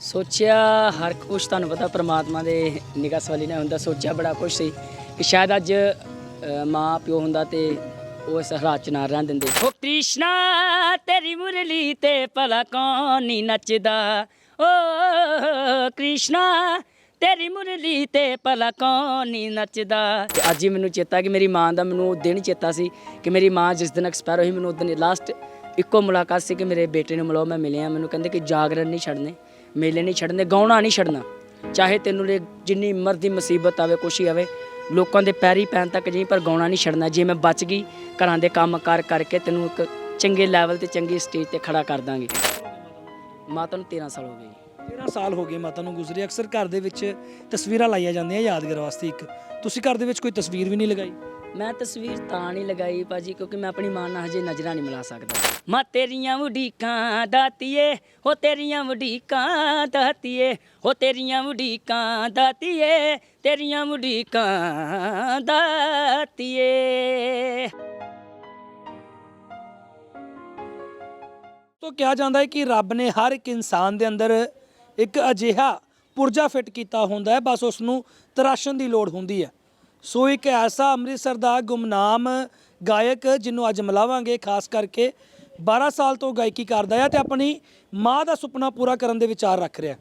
ਸੋਚਿਆ ਹਰ ਕੁਛ ਤੁਹਾਨੂੰ ਪਤਾ ਪ੍ਰਮਾਤਮਾ ਦੇ ਨਿਗਾਹ ਸਵਾਲੀ ਨੇ ਹੁੰਦਾ ਸੋਚਿਆ ਬੜਾ ਕੁਛ ਸੀ ਕਿ ਸ਼ਾਇਦ ਅੱਜ ਅ, ਮਾਂ ਪਿਓ ਹੁੰਦਾ ਤੇ ਉਹ ਇਸ ਹਾਲਾਤ ਚ ਨਾ ਰਹਿਣ ਦਿੰਦੇ। ਓ ਕ੍ਰਿਸ਼ਨਾ ਤੇਰੀ ਮੁਰਲੀ ਤੇ ਭਲਾ ਕੌਣ ਨੱਚਦਾ? ਓ ਕ੍ਰਿਸ਼ਨਾ ਤੇਰੀ ਮੁਰਲੀ ਤੇ ਭਲਾ ਕੌਣ ਨੱਚਦਾ? ਤੇ ਅੱਜ ਹੀ ਮੈਨੂੰ ਚੇਤਾ ਕਿ ਮੇਰੀ ਮਾਂ ਦਾ ਮੈਨੂੰ ਉਹ ਦਿਨ ਚੇਤਾ ਸੀ ਕਿ ਮੇਰੀ ਮਾਂ ਜਿਸ ਦਿਨ ਐਕਸਪਾਇਰ ਹੋਈ ਮੈਨੂੰ ਉਹ ਦਿਨ ਲਾਸਟ ਇੱਕੋ ਮੁਲਾਕਾਤ ਸੀ ਕਿ ਮੇਰੇ ਬੇਟੇ ਨੂੰ ਮਿਲੋ ਮੈਂ ਮਿਲਿਆ। ਮੈਨੂੰ ਕਹਿੰਦੇ ਕਿ ਜਾਗਰਣ ਨਹੀਂ ਛੱਡਨੇ। ਮੇਲੇ ਨਹੀਂ ਛੱਡਨੇ ਗਾਉਣਾ ਨਹੀਂ ਛੱਡਣਾ। ਚਾਹੇ ਤੈਨੂੰ ਲੈ ਜਿੰਨੀ ਮਰਜ਼ੀ ਮੁਸੀਬਤ ਆਵੇ ਕੁਛ ਹੀ ਆਵੇ, ਲੋਕਾਂ ਦੇ ਪੈਰੀ ਪੈਣ ਤੱਕ ਜੀ ਪਰ ਗਾਉਣਾ ਨਹੀਂ ਛੱਡਣਾ। ਜੇ ਮੈਂ ਬਚ ਗਈ, ਘਰਾਂ ਦੇ ਕੰਮ ਕਾਰ ਕਰਕੇ ਤੈਨੂੰ ਇੱਕ ਚੰਗੇ ਲੈਵਲ ਤੇ, ਚੰਗੀ ਸਟੇਜ ਤੇ ਖੜਾ ਕਰ ਦਾਂਗੇ। ਮਾਤਾ ਨੂੰ 13 ਸਾਲ ਹੋ ਗਏ। ਜੀ। 13 ਸਾਲ ਹੋ ਗਏ ਮਾਤਾ ਨੂੰ ਗੁਜ਼ਰੇ। ਅਕਸਰ ਘਰ ਦੇ ਵਿੱਚ ਤਸਵੀਰਾਂ ਲਾਈਆਂ ਜਾਂਦੀਆਂ ਯਾਦਗਾਰ ਵਾਸਤੇ ਇੱਕ। ਤੁਸੀਂ ਘਰ ਦੇ ਵਿੱਚ ਕੋਈ ਤਸਵੀਰ ਵੀ ਨਹੀਂ ਲਗਾਈ? ਮੈਂ ਤਸਵੀਰ ਤਾਂ ਨਹੀਂ ਲਗਾਈ ਭਾਜੀ, ਕਿਉਂਕਿ ਮੈਂ ਆਪਣੀ ਮਾਂ ਨਾਲ ਹਜੇ ਨਜ਼ਰਾਂ ਨਹੀਂ ਮਿਲਾ ਸਕਦਾ। ਮਾਂ ਤੇਰੀਆਂ ਵਡੀਕਾਂ ਦਾਤੀਏ, ਹੋ ਤੇਰੀਆਂ ਵਡੀਕਾਂ ਦਾਤੀਏ, ਹੋ ਤੇਰੀਆਂ ਵਡੀਕਾਂ ਦਾਤੀਏ, ਤੇਰੀਆਂ ਵਡੀਕਾਂ ਦਾਤੀਏ। ਤੋਂ ਕਿਹਾ ਜਾਂਦਾ ਹੈ ਕਿ ਰੱਬ ਨੇ ਹਰ ਇੱਕ ਇਨਸਾਨ ਦੇ ਅੰਦਰ ਇੱਕ ਅਜਿਹਾ ਪੁਰਜਾ ਫਿੱਟ ਕੀਤਾ ਹੁੰਦਾ ਹੈ, ਬਸ ਉਸ ਨੂੰ ਤਰਾਸ਼ਣ ਦੀ ਲੋੜ ਹੁੰਦੀ ਹੈ। ਸੋ ਇੱਕ ਐਸਾ ਅੰਮ੍ਰਿਤਸਰ ਦਾ ਗੁਮਨਾਮ ਗਾਇਕ ਜਿਹਨੂੰ ਅੱਜ ਮਿਲਾਵਾਂਗੇ, ਖਾਸ ਕਰਕੇ 12 ਸਾਲ ਤੋਂ ਗਾਇਕੀ ਕਰਦਾ ਆ ਤੇ ਆਪਣੀ ਮਾਂ ਦਾ ਸੁਪਨਾ ਪੂਰਾ ਕਰਨ ਦੇ ਵਿਚਾਰ ਰੱਖ ਰਿਹਾ।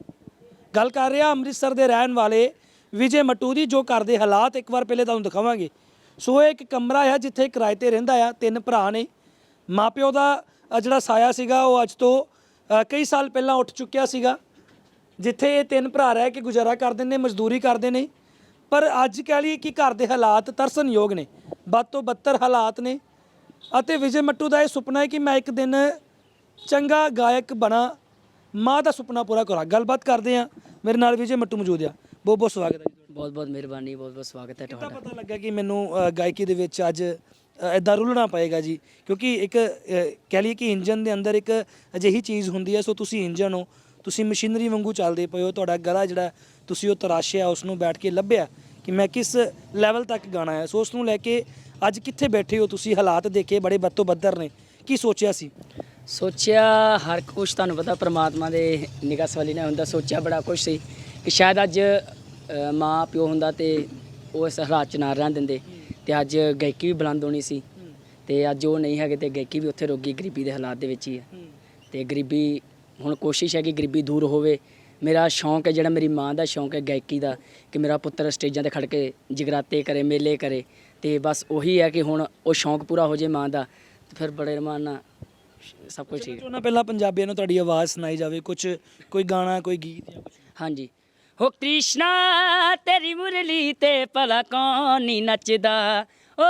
ਗੱਲ ਕਰ ਰਿਹਾ ਅੰਮ੍ਰਿਤਸਰ ਦੇ ਰਹਿਣ ਵਾਲੇ ਵਿਜੇ ਮਟੂ ਦੀ, ਜੋ ਘਰ ਦੇ ਹਾਲਾਤ ਇੱਕ ਵਾਰ ਪਹਿਲੇ ਤੁਹਾਨੂੰ ਦਿਖਾਵਾਂਗੇ। ਸੋ ਇਹ ਇੱਕ ਕਮਰਾ ਹੈ ਜਿੱਥੇ ਕਿਰਾਏ ਤੇ ਰਹਿੰਦਾ ਆ, ਤਿੰਨ ਭਰਾ ਨੇ। ਮਾਪਿਓ ਦਾ ਜਿਹੜਾ ਸਾਇਆ ਸੀਗਾ, ਉਹ ਅੱਜ ਤੋਂ ਕਈ ਸਾਲ ਪਹਿਲਾਂ ਉੱਠ ਚੁੱਕਿਆ ਸੀਗਾ, ਜਿੱਥੇ ਇਹ ਤਿੰਨ ਭਰਾ ਰਹਿ ਕੇ ਗੁਜ਼ਾਰਾ ਕਰਦੇ ਨੇ, ਮਜ਼ਦੂਰੀ ਕਰਦੇ ਨੇ। ਪਰ ਅੱਜ ਕਹਿ ਲਈਏ ਕਿ ਘਰ ਦੇ ਹਾਲਾਤ ਤਰਸਨਯੋਗ ਨੇ। ਬਦ ਤੋਂ ਬੱਤਰ ਹਾਲਾਤ ਨੇ ਅਤੇ ਵਿਜੇ ਮੱਟੂ ਦਾ ਇਹ ਸੁਪਨਾ ਹੈ ਕਿ ਮੈਂ ਇੱਕ ਦਿਨ ਚੰਗਾ ਗਾਇਕ ਬਣਾ ਮਾਂ ਦਾ ਸੁਪਨਾ ਪੂਰਾ ਕਰਾਂ। ਗੱਲਬਾਤ ਕਰਦੇ ਆ ਮੇਰੇ ਨਾਲ ਵਿਜੇ ਮੱਟੂ ਮੌਜੂਦ ਆ। ਬਹੁਤ ਬਹੁਤ ਸਵਾਗਤ ਹੈ ਜੀ ਬਹੁਤ ਬਹੁਤ ਮਿਹਰਬਾਨੀ ਬਹੁਤ ਬਹੁਤ ਸਵਾਗਤ ਹੈ ਤੁਹਾਡਾ। ਪਤਾ ਲੱਗਾ ਕਿ ਮੈਨੂੰ ਅ, ਗਾਇਕੀ ਦੇ ਵਿੱਚ ਅੱਜ ਐਦਾਂ ਰੁਲਣਾ ਪਏਗਾ ਜੀ? ਕਿਉਂਕਿ ਇੱਕ ਅ, ਕਹਿ ਲਈਏ ਕਿ ਇੰਜਨ ਦੇ ਅੰਦਰ ਇੱਕ ਅਜਿਹੀ ਚੀਜ਼ ਹੁੰਦੀ ਹੈ ਸੋ ਤੁਸੀਂ ਇੰਜਨ ਹੋ ਤੁਸੀਂ ਮਸ਼ੀਨਰੀ ਵਾਂਗੂ ਚੱਲਦੇ ਪਏ ਹੋ ਤੁਹਾਡਾ ਗਲਾ ਜਿਹੜਾ ਤੁਸੀਂ ਉਹ ਤਰਾਸ਼ਿਆ ਉਸ ਨੂੰ ਬੈਠ ਕੇ ਲੱਭਿਆ। ਕਿ ਮੈਂ ਕਿਸ ਲੈਵਲ ਤੱਕ ਗਾਣਾ ਹੈ। ਸੋ ਉਸ ਨੂੰ ਲੈ ਕੇ ਅੱਜ ਕਿੱਥੇ ਬੈਠੇ ਹੋ ਤੁਸੀਂ? ਹਾਲਾਤ ਦੇਖੇ ਬੜੇ ਬੱਤੋ ਬੱਦਰ ਨੇ। ਕੀ ਸੋਚਿਆ ਸੀ? ਸੋਚਿਆ ਹਰ ਕੁਛ ਤੁਹਾਨੂੰ ਪਤਾ ਪ੍ਰਮਾਤਮਾ ਦੇ ਨਿਗਾਹ ਸਵਾਲੀ ਨੇ ਹੁੰਦਾ ਸੋਚਿਆ ਬੜਾ ਕੁਛ ਸੀ ਕਿ ਸ਼ਾਇਦ ਅੱਜ ਮਾਂ ਪਿਓ ਹੁੰਦਾ ਤੇ ਉਹ ਇਸ ਹਾਲਾਤ ਚ ਨਾ ਰਹਿਣ ਦਿੰਦੇ ਤੇ ਅੱਜ ਗਾਇਕੀ ਵੀ ਬੁਲੰਦ ਹੋਣੀ ਸੀ ਤੇ ਅੱਜ ਉਹ ਨਹੀਂ ਹੈਗੇ ਤੇ ਗਾਇਕੀ ਵੀ ਉੱਥੇ ਰੋਗੀ ਗਰੀਬੀ ਦੇ ਹਾਲਾਤ ਦੇ ਵਿੱਚ ਹੀ ਹੈ। ਤੇ ਗਰੀਬੀ ਹੁਣ ਕੋਸ਼ਿਸ਼ ਹੈ ਕਿ ਗਰੀਬੀ ਦੂਰ ਹੋਵੇ ਮੇਰਾ ਸ਼ੌਂਕ ਹੈ ਜਿਹੜਾ ਮੇਰੀ ਮਾਂ ਦਾ ਸ਼ੌਂਕ ਹੈ ਗਾਇਕੀ ਦਾ ਕਿ ਮੇਰਾ ਪੁੱਤਰ ਸਟੇਜਾਂ ਤੇ ਖੜ ਕੇ ਜਗਰਾਤੇ ਕਰੇ ਮੇਲੇ ਕਰੇ। ਤੇ ਬਸ ਉਹੀ ਹੈ ਕਿ ਹੁਣ ਉਹ ਸ਼ੌਂਕ ਪੂਰਾ ਹੋ ਜੇ ਮਾਂ ਦਾ ਤੇ ਫਿਰ ਬੜੇ ਰਮਾਨ ਨਾਲ ਸਭ ਕੁਝ ਠੀਕ। ਹੈ ਉਹਨਾਂ ਪਹਿਲਾਂ ਪੰਜਾਬੀਆਂ ਨੂੰ ਤੁਹਾਡੀ ਆਵਾਜ਼ ਸੁਣਾਈ ਜਾਵੇ ਕੁਝ ਕੋਈ ਗਾਣਾ ਕੋਈ ਗੀਤ ਜਾਂ ਕੁਝ ਹਾਂਜੀ। ਹੋ ਕ੍ਰਿਸ਼ਨਾ ਤੇਰੀ ਮੁਰਲੀ ਤੇ ਭਲਾ ਕੌਣ ਨੱਚਦਾ? ਓ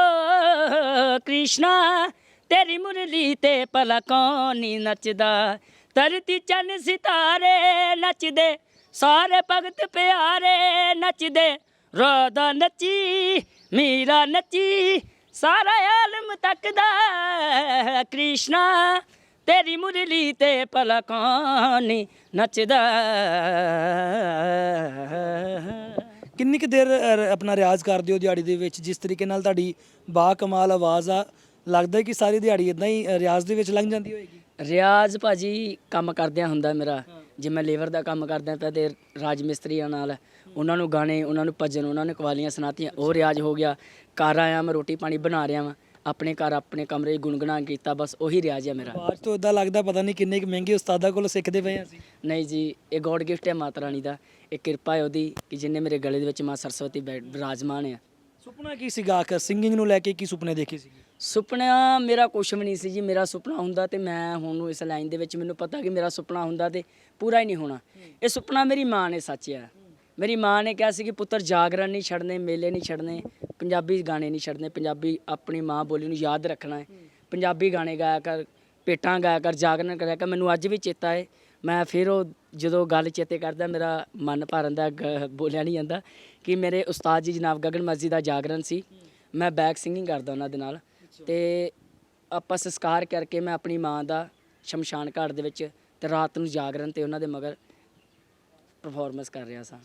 ਕ੍ਰਿਸ਼ਨਾ ਤੇਰੀ ਮੁਰਲੀ ਤੇ ਭਲਾ ਕੌਣ ਨੱਚਦਾ? ਧਰਤੀ ਚੰਨ ਸਿਤਾਰੇ ਨੱਚਦੇ ਸਾਰੇ ਭਗਤ ਪਿਆਰੇ ਨੱਚਦੇ। ਰਾਧਾ ਨੱਚੀ ਮੀਰਾ ਨੱਚੀ ਸਾਰਾ ਆਲਮ ਤੱਕਦਾ ਕ੍ਰਿਸ਼ਨਾ। ਤੇਰੀ ਮੁਰਲੀ ਤੇ ਭਲਾ ਕੌਣ ਨੱਚਦਾ ਕਿੰਨੀ ਕੁ ਦੇਰ ਅ, ਆਪਣਾ ਰਿਆਜ਼ ਕਰਦੇ ਹੋ ਦਿਹਾੜੀ ਦੇ ਵਿੱਚ? ਜਿਸ ਤਰੀਕੇ ਨਾਲ ਤੁਹਾਡੀ ਬਾ ਕਮਾਲ ਆਵਾਜ਼ ਆ ਲੱਗਦਾ ਹੈ ਕਿ ਸਾਰੀ ਦਿਹਾੜੀ ਇਦਾਂ ਹੀ ਅ, ਰਿਆਜ਼ ਦੇ ਵਿੱਚ ਲੰਘ ਜਾਂਦੀ ਹੋਏਗੀ? ਰਿਆਜ਼ ਭਾਜੀ ਕੰਮ ਕਰਦਿਆਂ ਹੁੰਦਾ ਮੇਰਾ। ਜੇ ਮੈਂ ਲੇਬਰ ਦਾ ਕੰਮ ਕਰਦਾ ਪਿਆ ਤੇ ਰਾਜ ਮਿਸਤਰੀਆਂ ਨਾਲ ਉਹਨਾਂ ਨੂੰ ਗਾਣੇ ਉਹਨਾਂ ਨੂੰ ਭਜਨ ਉਹਨਾਂ ਨੇ ਕਵਾਲੀਆਂ ਸੁਣਾਤੀਆਂ। ਉਹ ਰਿਆਜ਼ ਹੋ ਗਿਆ। ਘਰ ਆਇਆ ਮੈਂ ਰੋਟੀ ਪਾਣੀ ਬਣਾ ਰਿਹਾ ਵਾਂ। ਆਪਣੇ ਘਰ ਆਪਣੇ ਕਮਰੇ ਗੁੰਗਣਾ ਕੀਤਾ ਬਸ ਉਹੀ ਰਿਆਜ਼ ਹੈ ਮੇਰਾ। ਆਵਾਜ਼ ਤੋਂ ਇਦਾਂ ਲੱਗਦਾ ਪਤਾ ਨਹੀਂ ਕਿੰਨੇ ਕੁ ਮਹਿੰਗੇ ਉਸਤਾਦਾਂ ਕੋਲ ਸਿੱਖਦੇ ਪਏ ਅਸੀਂ। ਨਹੀਂ ਜੀ ਇਹ ਗੋਡ ਗਿਫਟ ਹੈ ਮਾਤਾ ਰਾਣੀ ਦਾ। ਇਹ ਕਿਰਪਾ ਹੈ ਉਹਦੀ ਕਿ ਜਿੰਨੇ ਮੇਰੇ ਗਲੇ ਦੇ ਵਿੱਚ ਮਾਂ ਸਰਸਵਤੀ ਬੈ- ਵਿਰਾਜਮਾਨ ਹੈ ਸੁਪਨਾ ਕੀ ਸੀਗਾ? ਆਖਰ ਸਿੰਗਿੰਗ ਨੂੰ ਲੈ ਕੇ ਕੀ ਸੁਪਨੇ ਦੇਖੇ ਸੀ ਸੁਪਨਾ ਮੇਰਾ ਕੁਛ ਵੀ ਨਹੀਂ ਸੀ ਜੀ, ਮੇਰਾ ਸੁਪਨਾ ਹੁੰਦਾ ਤੇ ਮੈਂ ਹੁਣ ਇਸ ਲਾਈਨ ਦੇ ਵਿੱਚ ਮੈਨੂੰ ਪਤਾ ਕਿ ਮੇਰਾ ਸੁਪਨਾ ਹੁੰਦਾ ਤੇ ਪੂਰਾ ਹੀ ਨਹੀਂ ਹੋਣਾ। ਇਹ ਸੁਪਨਾ ਮੇਰੀ ਮਾਂ ਨੇ ਸੱਚਿਆ ਮੇਰੀ ਮਾਂ ਨੇ ਕਿਹਾ ਸੀ ਕਿ ਪੁੱਤਰ, ਜਾਗਰਣ ਨਹੀਂ ਛੱਡਨੇ, ਮੇਲੇ ਨਹੀਂ ਛੱਡਨੇ, ਪੰਜਾਬੀ ਗਾਣੇ ਨਹੀਂ ਛੱਡਨੇ, ਪੰਜਾਬੀ ਆਪਣੀ ਮਾਂ ਬੋਲੀ ਨੂੰ ਯਾਦ ਰੱਖਣਾ ਹੈ। ਪੰਜਾਬੀ ਗਾਣੇ ਗਾਇਆ ਕਰ, ਪੇਟਾਂ ਗਾਇਆ ਕਰ, ਜਾਗਰਣ ਕਰਿਆ ਕਰ, ਮੈਨੂੰ ਅੱਜ ਵੀ ਚੇਤਾ ਹੈ। ਮੈਂ ਫਿਰ ਉਹ ਜਦੋਂ ਗੱਲ ਚੇਤੇ ਕਰਦਾ, ਮੇਰਾ ਮਨ ਭਰਨ ਦਾ ਗ- ਬੋਲਿਆ ਨਹੀਂ ਜਾਂਦਾ ਕਿ ਮੇਰੇ ਉਸਤਾਦ ਜੀ ਜਨਾਬ ਗਗਨ ਮਸਜਿਦ ਦਾ ਜਾਗਰਣ ਸੀ। ਮੈਂ ਬੈਕ ਸਿੰਗਿੰਗ ਕਰਦਾ ਉਹਨਾਂ ਦੇ ਨਾਲ। ਤੇ ਆਪਾਂ ਸੰਸਕਾਰ ਕਰਕੇ ਮੈਂ ਆਪਣੀ ਮਾਂ ਦਾ ਸ਼ਮਸ਼ਾਨ ਘਾਟ ਦੇ ਵਿੱਚ ਤੇ ਰਾਤ ਨੂੰ ਜਾਗਰਣ ਤੇ ਉਹਨਾਂ ਦੇ ਮਗਰ ਪਰਫਾਰਮੈਂਸ ਕਰ ਰਿਹਾ ਸਾਂ।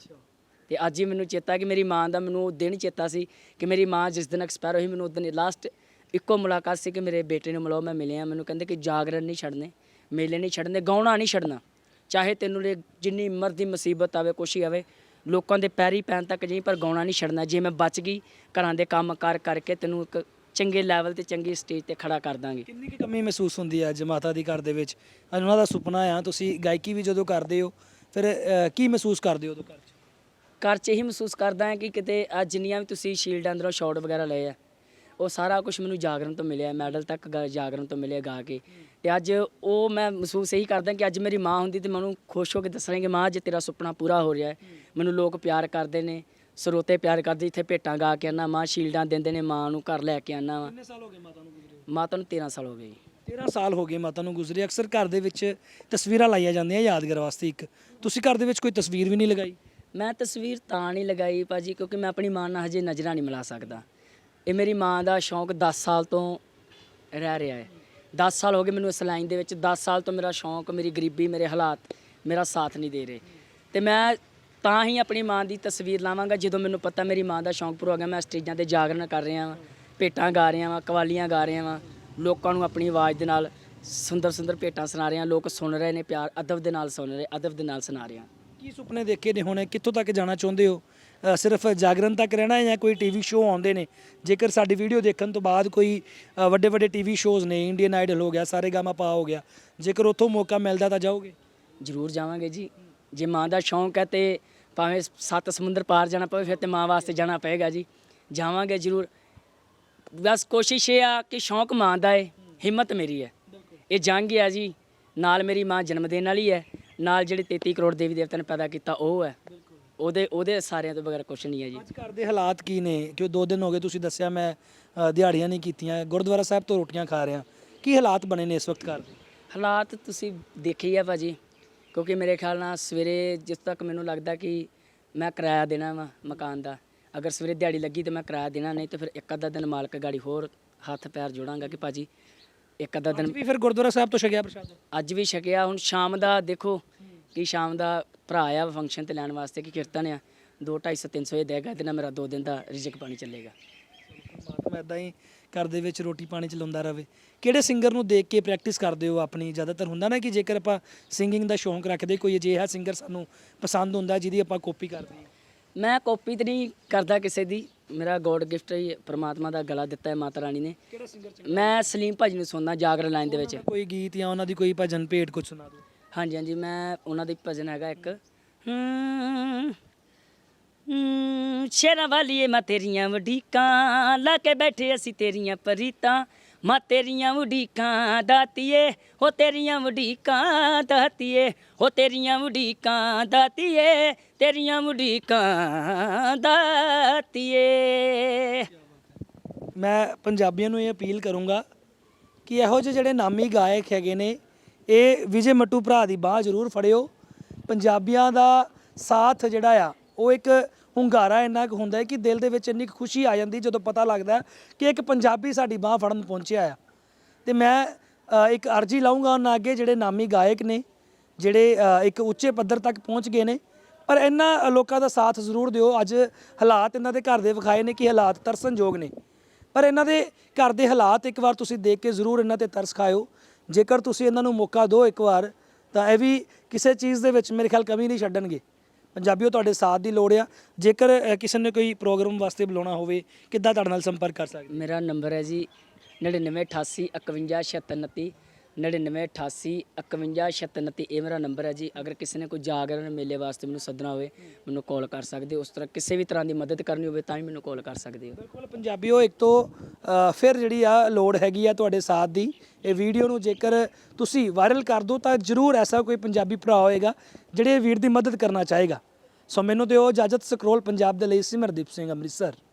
ਤੇ ਅੱਜ ਹੀ ਮੈਨੂੰ ਚੇਤਾ ਕਿ ਮੇਰੀ ਮਾਂ ਦਾ ਮੈਨੂੰ ਉਹ ਦਿਨ ਚੇਤਾ ਸੀ ਕਿ ਮੇਰੀ ਮਾਂ ਜਿਸ ਦਿਨ ਐਕਸਪਾਇਰ ਹੋਈ ਮੈਨੂੰ ਉਹ ਦਿਨ ਲਾਸਟ ਇੱਕੋ ਮੁਲਾਕਾਤ ਸੀ ਕਿ ਮੇਰੇ ਬੇਟੇ ਨੂੰ ਮਿਲੋ ਮੈਂ ਮਿਲਿਆ। ਮੈਨੂੰ ਕਹਿੰਦੇ ਕਿ ਜਾਗਰਣ ਨਹੀਂ ਛੱਡਨੇ ਮੇਲੇ ਨਹੀਂ ਛੱਡਨੇ ਗਾਉਣਾ ਨਹੀਂ ਛੱਡਣਾ। ਚਾਹੇ ਤੈਨੂੰ ਜਿੰਨੀ ਮਰਜ਼ੀ ਮੁਸੀਬਤ ਆਵੇ ਕੁਛ ਹੀ ਆਵੇ ਲੋਕਾਂ ਦੇ ਪੈਰੀ ਪੈਣ ਤੱਕ ਜੀ ਪਰ ਗਾਉਣਾ ਨਹੀਂ ਛੱਡਣਾ। ਜੇ ਮੈਂ ਬਚ ਗਈ ਘਰਾਂ ਦੇ ਕੰਮ ਕਾਰ ਕਰਕੇ ਤੈਨੂੰ ਇੱਕ ਚੰਗੇ ਲੈਵਲ ਤੇ ਚੰਗੀ ਸਟੇਜ ਤੇ ਖੜਾ ਕਰ ਦਾਂਗੇ। ਕਿੰਨੀ ਕੁ ਕਮੀ ਮਹਿਸੂਸ ਹੁੰਦੀ ਹੈ ਅੱਜ ਮਾਤਾ ਦੀ ਘਰ ਦੇ ਵਿੱਚ? ਅੱਜ ਉਹਨਾਂ ਦਾ ਸੁਪਨਾ ਆ ਤੁਸੀਂ ਗਾਇਕੀ ਵੀ ਜਦੋਂ ਕਰਦੇ ਹੋ ਫਿਰ ਅ, ਕੀ ਮਹਿਸੂਸ ਕਰਦੇ ਹੋ ਉਦੋਂ ਘਰ 'ਚ? ਘਰ 'ਚ ਇਹੀ ਮਹਿਸੂਸ ਕਰਦਾ ਹਾਂ ਕਿ ਕਿਤੇ ਅੱਜ ਜਿੰਨੀਆਂ ਵੀ ਤੁਸੀਂ ਸ਼ੀਲਡ ਅੰਦਰੋਂ ਸ਼ਾਟ ਵਗੈਰਾ ਲਏ ਆ ਉਹ ਸਾਰਾ ਕੁਝ ਮੈਨੂੰ ਜਾਗਰਣ ਤੋਂ ਮਿਲਿਆ ਮੈਡਲ ਤੱਕ ਗਾ- ਜਾਗਰਣ ਤੋਂ ਮਿਲਿਆ ਗਾ ਕੇ। ਤੇ ਅੱਜ ਉਹ ਮੈਂ ਮਹਿਸੂਸ ਇਹੀ ਕਰਦਾ ਕਿ ਅੱਜ ਮੇਰੀ ਮਾਂ ਹੁੰਦੀ ਤੇ ਮੈਨੂੰ ਖੁਸ਼ ਹੋ ਕੇ ਦੱਸਣਾ ਕਿ ਮਾਂ ਅੱਜ ਤੇਰਾ ਸੁਪਨਾ ਪੂਰਾ ਹੋ ਰਿਹਾ ਹੈ। ਮੈਨੂੰ ਲੋਕ ਪਿਆਰ ਕਰਦੇ ਨੇ ਸਰੋਤੇ ਪਿਆਰ ਕਰਦੇ ਇੱਥੇ ਭੇਟਾਂ ਗਾ ਕੇ ਆਨਾ ਮਾਂ ਸ਼ੀਲਡਾਂ ਦਿੰਦੇ ਨੇ ਮਾਂ ਨੂੰ ਘਰ ਲੈ ਕੇ ਆਨਾ ਵਾ। ਕਿੰਨੇ ਸਾਲ ਹੋ ਗਏ ਮਾਤਾ ਨੂੰ ਗੁਜ਼ਰੇ ਮਾਤਾ ਨੂੰ 13 ਸਾਲ ਹੋ ਗਏ ਜੀ। 13 ਸਾਲ ਹੋ ਗਏ ਮਾਤਾ ਨੂੰ ਗੁਜ਼ਰੇ। ਅਕਸਰ ਘਰ ਦੇ ਵਿੱਚ ਤਸਵੀਰਾਂ ਲਾਈਆਂ ਜਾਂਦੀਆਂ ਯਾਦਗਾਰ ਵਾਸਤੇ ਇੱਕ। ਤੁਸੀਂ ਘਰ ਦੇ ਵਿੱਚ ਕੋਈ ਤਸਵੀਰ ਵੀ ਨਹੀਂ ਲਗਾਈ? ਮੈਂ ਤਸਵੀਰ ਤਾਂ ਨਹੀਂ ਲਗਾਈ ਭਾਜੀ ਕਿਉਂਕਿ ਮੈਂ ਆਪਣੀ ਮਾਂ ਨਾਲ ਹਜੇ ਨਜ਼ਰਾਂ ਨਹੀਂ ਮਿਲਾ ਸਕਦਾ। ਇਹ ਮੇਰੀ ਮਾਂ ਦਾ ਸ਼ੌਂਕ 10 ਸਾਲ ਤੋਂ ਰਹਿ ਰਿਹਾ ਹੈ। 10 ਸਾਲ ਹੋ ਗਏ ਮੈਨੂੰ ਇਸ ਲਾਈਨ ਦੇ ਵਿੱਚ। 10 ਸਾਲ ਤੋਂ ਮੇਰਾ ਸ਼ੌਂਕ ਮੇਰੀ ਗਰੀਬੀ ਮੇਰੇ ਹਾਲਾਤ ਮੇਰਾ ਸਾਥ ਨਹੀਂ ਦੇ ਰਹੇ। ਤੇ ਮੈਂ ਤਾਂ ਹੀ ਆਪਣੀ ਮਾਂ ਦੀ ਤਸਵੀਰ ਲਾਵਾਂਗਾ ਜਦੋਂ ਮੈਨੂੰ ਪਤਾ ਮੇਰੀ ਮਾਂ ਦਾ ਸ਼ੌਂਕ ਪੂਰਾ ਹੋ ਗਿਆ ਮੈਂ ਸਟੇਜਾਂ ਤੇ ਜਾਗਰਣ ਕਰ ਰਿਹਾ ਵਾਂ ਭੇਟਾਂ ਗਾ ਰਿਹਾ ਵਾਂ ਕਵਾਲੀਆਂ ਗਾ ਰਿਹਾ ਵਾਂ ਲੋਕਾਂ ਨੂੰ ਆਪਣੀ ਆਵਾਜ਼ ਦੇ ਨਾਲ ਸੁੰਦਰ ਸੁੰਦਰ ਭੇਟਾਂ ਸੁਣਾ ਰਿਹਾ ਲੋਕ ਸੁਣ ਰਹੇ ਨੇ ਪਿਆਰ ਅਦਬ ਦੇ ਨਾਲ ਸੁਣ ਰਹੇ ਅਦਬ ਦੇ ਨਾਲ ਸੁਣਾ ਰਿਹਾ। ਕੀ ਸੁਪਨੇ ਦੇਖੇ ਨੇ ਹੁਣ? ਕਿੱਥੋਂ ਤੱਕ ਜਾਣਾ ਚਾਹੁੰਦੇ ਹੋ? ਅ, ਸਿਰਫ ਜਾਗਰਣ ਤੱਕ ਰਹਿਣਾ ਹੈ ਜਾਂ ਕੋਈ ਟੀਵੀ ਸ਼ੋਅ ਆਉਂਦੇ ਨੇ? ਜੇਕਰ ਸਾਡੀ ਵੀਡੀਓ ਦੇਖਣ ਤੋਂ ਬਾਅਦ ਕੋਈ ਅ, ਵੱਡੇ ਵੱਡੇ ਟੀਵੀ ਸ਼ੋਜ਼ ਨੇ ਇੰਡੀਅਨ ਆਈਡਲ ਹੋ ਗਿਆ ਸਾਰੇ ਗਾਮਾ ਪਾ ਹੋ ਗਿਆ ਜੇਕਰ ਉੱਥੋਂ ਮੌਕਾ ਮਿਲਦਾ ਤਾਂ ਜਾਓਗੇ? ਜ਼ਰੂਰ ਜਾਵਾਂਗੇ ਜੀ। ਜੇ ਮਾਂ ਦਾ ਸ਼ੌਂਕ ਹੈ ਤੇ ਭਾਵੇਂ ਸੱਤ ਸਮੁੰਦਰ ਪਾਰ ਜਾਣਾ ਪਵੇ ਫਿਰ ਤੇ ਮਾਂ ਵਾਸਤੇ ਜਾਣਾ ਪਏਗਾ ਜੀ। ਜਾਵਾਂਗੇ ਜ਼ਰੂਰ। ਬਸ ਕੋਸ਼ਿਸ਼ ਇਹ ਆ ਕਿ ਸ਼ੌਂਕ ਮਾਂ ਦਾ ਹੈ ਹਿੰਮਤ ਮੇਰੀ ਹੈ ਇਹ ਜੰਗ ਹੈ ਜੀ। ਨਾਲ ਮੇਰੀ ਮਾਂ ਜਨਮ ਦੇਣ ਵਾਲੀ ਹੈ ਨਾਲ ਜਿਹੜੇ 33 ਕਰੋੜ ਦੇਵੀ ਦੇਵਤਾ ਨੇ ਪੈਦਾ ਕੀਤਾ ਉਹ ਹੈ ਉਹਦੇ ਉਹਦੇ ਸਾਰਿਆਂ ਤੋਂ ਬਗੈਰ ਕੁਛ ਨਹੀਂ ਹੈ ਜੀ। ਅੱਜ ਘਰ ਦੇ ਹਾਲਾਤ ਕੀ ਨੇ? ਕਿ ਦੋ ਦਿਨ ਹੋ ਗਏ ਤੁਸੀਂ ਦੱਸਿਆ ਮੈਂ ਅ, ਦਿਹਾੜੀਆਂ ਨਹੀਂ ਕੀਤੀਆਂ। ਗੁਰਦੁਆਰਾ ਸਾਹਿਬ ਤੋਂ ਰੋਟੀਆਂ ਖਾ ਰਿਹਾ। ਕੀ ਹਾਲਾਤ ਬਣੇ ਨੇ ਇਸ ਵਕਤ ਘਰ ਦੇ? ਹਾਲਾਤ ਤੁਸੀਂ ਦੇਖੇ ਹੀ ਆ ਭਾਜੀ। ਕਿਉਂਕਿ ਮੇਰੇ ਖਿਆਲ ਨਾਲ ਸਵੇਰੇ ਜਿਸ ਤੱਕ ਮੈਨੂੰ ਲੱਗਦਾ ਕਿ ਮੈਂ ਕਿਰਾਇਆ ਦੇਣਾ ਵਾ ਮਕਾਨ ਦਾ ਅਗਰ ਸਵੇਰੇ ਦਿਹਾੜੀ ਲੱਗੀ ਤੇ ਮੈਂ ਕਿਰਾਇਆ ਦੇਣਾ ਨਹੀਂ ਤੇ ਫਿਰ ਇੱਕ ਅੱਧਾ ਦਿਨ ਮਾਲਕ ਗਾੜੀ ਹੋਰ ਹੱਥ ਪੈਰ ਜੋੜਾਂਗਾ ਕਿ ਭਾਜੀ ਇੱਕ ਅੱਧਾ ਦਿਨ ਵੀ ਫਿਰ ਗੁਰਦੁਆਰਾ ਸਾਹਿਬ ਤੋਂ ਛਕਿਆ ਪ੍ਰਸ਼ਾਦ? ਅੱਜ ਵੀ ਛਕਿਆ ਹੁਣ ਸ਼ਾਮ ਦਾ ਦੇਖੋ ਕਿ ਸ਼ਾਮ ਦਾ ਭਰਾ ਆ ਫੰਕਸ਼ਨ ਤੇ ਲੈਣ ਵਾਸਤੇ ਕਿ ਕੀਰਤਨ ਆ 2 250 300 ਇਹ ਦੇਗਾ ਤੇ ਨਾ ਮੇਰਾ 2 ਦਿਨ ਦਾ ਰਿਜਕ ਪਾਣੀ ਚੱਲੇਗਾ। ਪਰਮਾਤਮਾ ਇਦਾਂ ਹੀ ਘਰ ਦੇ ਵਿੱਚ ਰੋਟੀ ਪਾਣੀ ਚਲਾਉਂਦਾ ਰਵੇ। ਕਿਹੜੇ ਸਿੰਗਰ ਨੂੰ ਦੇਖ ਕੇ ਪ੍ਰੈਕਟਿਸ ਕਰਦੇ ਹੋ ਆਪਣੀ? ਜ਼ਿਆਦਾਤਰ ਹੁੰਦਾ ਨਾ ਕਿ ਜੇਕਰ ਆਪਾਂ ਸਿੰਗਿੰਗ ਦਾ ਸ਼ੌਂਕ ਰੱਖਦੇ ਕੋਈ ਅਜਿਹਾ ਸਿੰਗਰ ਸਾਨੂੰ ਪਸੰਦ ਹੁੰਦਾ ਜਿਹਦੀ ਆਪਾਂ ਕਾਪੀ ਕਰਦੇ ਹਾਂ ਮੈਂ ਕਾਪੀ ਤੇ ਨਹੀਂ ਕਰਦਾ ਕਿਸੇ ਦੀ। ਮੇਰਾ ਗੋਡ ਗਿਫਟ ਹੀ ਪ੍ਰਮਾਤਮਾ ਦਾ ਗਲਾ ਦਿੱਤਾ ਹੈ ਮਾਤਾ ਰਾਣੀ ਨੇ। ਕਿਹੜਾ ਸਿੰਗਰ ਮੈਂ ਸਲੀਮ ਭਾਜੀ ਨੂੰ ਸੁਣਦਾ ਜਾਗਰ ਲਾਈਨ ਦੇ ਵਿੱਚ। ਕੋਈ ਗੀਤ ਜਾਂ ਉਹਨਾਂ ਦੀ ਕੋਈ ਭਜਨ ਭੇਟ ਕੁਝ ਸੁਣਾ ਦਿਓ। ਹਾਂਜੀ ਹਾਂਜੀ ਮੈਂ ਉਹਨਾਂ ਦੀ ਭਜਨ ਹੈਗਾ ਇੱਕ। ਸ਼ੇਰਾਂ ਵਾਲੀਏ ਮੈਂ ਤੇਰੀਆਂ ਵਡੀਕਾਂ ਲਾ ਕੇ ਬੈਠੇ ਅਸੀਂ ਤੇਰੀਆਂ ਪਰੀਤਾਂ। ਮੈਂ ਤੇਰੀਆਂ ਉਡੀਕਾਂ, ਦਾਤੀਏ, ਹੋ ਤੇਰੀਆਂ ਵਡੀਕਾਂ ਦਾਤੀਏ, ਹੋ ਤੇਰੀਆਂ ਉਡੀਕਾਂ, ਦਾਤੀਏ, ਤੇਰੀਆਂ ਉਡੀਕਾਂ, ਦਾਤੀਏ। ਮੈਂ ਪੰਜਾਬੀਆਂ ਨੂੰ ਇਹ ਅਪੀਲ ਕਰੂੰਗਾ ਕਿ ਇਹੋ ਜਿਹੇ ਜਿਹੜੇ ਨਾਮੀ ਗਾਇਕ ਹੈਗੇ ਨੇ, ਇਹ ਵਿਜੇ ਮੱਟੂ ਭਰਾ ਦੀ ਬਾਹ ਜ਼ਰੂਰ ਫੜਿਓ। ਪੰਜਾਬੀਆਂ ਦਾ ਸਾਥ ਜਿਹੜਾ ਆ ਉਹ ਇੱਕ ਹੁੰਗਾਰਾ ਇੰਨਾ ਕੁ ਹੁੰਦਾ ਹੈ ਕਿ ਦਿਲ ਦੇ ਵਿੱਚ ਇੰਨੀ ਕੁ ਖੁਸ਼ੀ ਆ ਜਾਂਦੀ ਜਦੋਂ ਪਤਾ ਲੱਗਦਾ ਕਿ ਇੱਕ ਪੰਜਾਬੀ ਸਾਡੀ ਬਾਹ ਫੜਨ ਪਹੁੰਚਿਆ ਆ। ਤੇ ਮੈਂ ਅ, ਇੱਕ ਅਰਜੀ ਲਾਉਂਗਾ ਉਹਨਾਂ ਅੱਗੇ ਜਿਹੜੇ ਨਾਮੀ ਗਾਇਕ ਨੇ ਜਿਹੜੇ ਅ, ਇੱਕ ਉੱਚੇ ਪੱਧਰ ਤੱਕ ਪਹੁੰਚ ਗਏ ਨੇ। ਪਰ ਇਹਨਾਂ ਲੋਕਾਂ ਦਾ ਸਾਥ ਜ਼ਰੂਰ ਦਿਓ। ਅੱਜ ਹਾਲਾਤ ਇਹਨਾਂ ਦੇ ਘਰ ਦੇ ਵਿਖਾਏ ਨੇ ਕਿ ਹਾਲਾਤ ਤਰਸਨਯੋਗ ਨੇ। ਪਰ ਇਹਨਾਂ ਦੇ ਘਰ ਦੇ ਹਾਲਾਤ ਇੱਕ ਵਾਰ ਤੁਸੀਂ ਦੇਖ ਕੇ ਜ਼ਰੂਰ ਇਹਨਾਂ ਤੇ ਤਰਸ ਖਾਇਓ। ਜੇਕਰ ਤੁਸੀਂ ਇਹਨਾਂ ਨੂੰ ਮੌਕਾ ਦਿਓ ਇੱਕ ਵਾਰ ਤਾਂ ਇਹ ਵੀ ਕਿਸੇ ਚੀਜ਼ ਦੇ ਵਿੱਚ ਮੇਰੇ ਖਿਆਲ ਕਮੀ ਨਹੀਂ ਛੱਡਣਗੇ। ਪੰਜਾਬੀਓ ਤੁਹਾਡੇ ਸਾਥ ਦੀ ਲੋੜ ਆ। ਜੇਕਰ ਅ, ਕਿਸੇ ਨੇ ਕੋਈ ਪ੍ਰੋਗਰਾਮ ਵਾਸਤੇ ਬੁਲਾਉਣਾ ਹੋਵੇ ਕਿੱਦਾਂ ਤੁਹਾਡੇ ਨਾਲ ਸੰਪਰਕ ਕਰ ਸਕਦੇ? ਮੇਰਾ ਨੰਬਰ ਹੈ ਜੀ 9988 51 9988 51 ਇਹ ਮੇਰਾ ਨੰਬਰ ਹੈ ਜੀ। ਅਗਰ ਕਿਸੇ ਨੇ ਕੋਈ ਜਾਗਰਣ ਮੇਲੇ ਵਾਸਤੇ ਮੈਨੂੰ ਸੱਦਣਾ ਹੋਵੇ, ਮੈਨੂੰ ਕਾਲ ਕਰ ਸਕਦੇ ਹੋ। ਉਸ ਤਰ੍ਹਾਂ ਕਿਸੇ ਵੀ ਤਰ੍ਹਾਂ ਦੀ ਮਦਦ ਕਰਨੀ ਹੋਵੇ, ਤਾਂ ਵੀ ਮੈਨੂੰ ਕਾਲ ਕਰ ਸਕਦੇ ਹੋ। ਬਿਲਕੁਲ ਪੰਜਾਬੀਓ, ਇੱਕ ਤੋਂ ਫਿਰ ਜਿਹੜੀ ਆ ਲੋੜ ਹੈਗੀ ਆ ਤੁਹਾਡੇ ਸਾਥ ਦੀ, ਇਹ ਵੀਡੀਓ ਨੂੰ ਜੇਕਰ ਤੁਸੀਂ ਵਾਇਰਲ ਕਰ ਦਿਓ ਤਾਂ ਜ਼ਰੂਰ ਐਸਾ ਕੋਈ ਪੰਜਾਬੀ ਭਰਾ ਹੋਏਗਾ, ਜਿਹੜੇ ਵੀਰ ਦੀ ਮਦਦ ਕਰਨਾ ਚਾਹੇਗਾ। ਸੋ ਮੈਨੂੰ ਦਿਓ ਇਜਾਜ਼ਤ, ਸਕਰੋਲ ਪੰਜਾਬ ਦੇ ਲਈ, ਸਿਮਰਦੀਪ ਸਿੰਘ ਅੰਮ੍ਰਿਤਸਰ।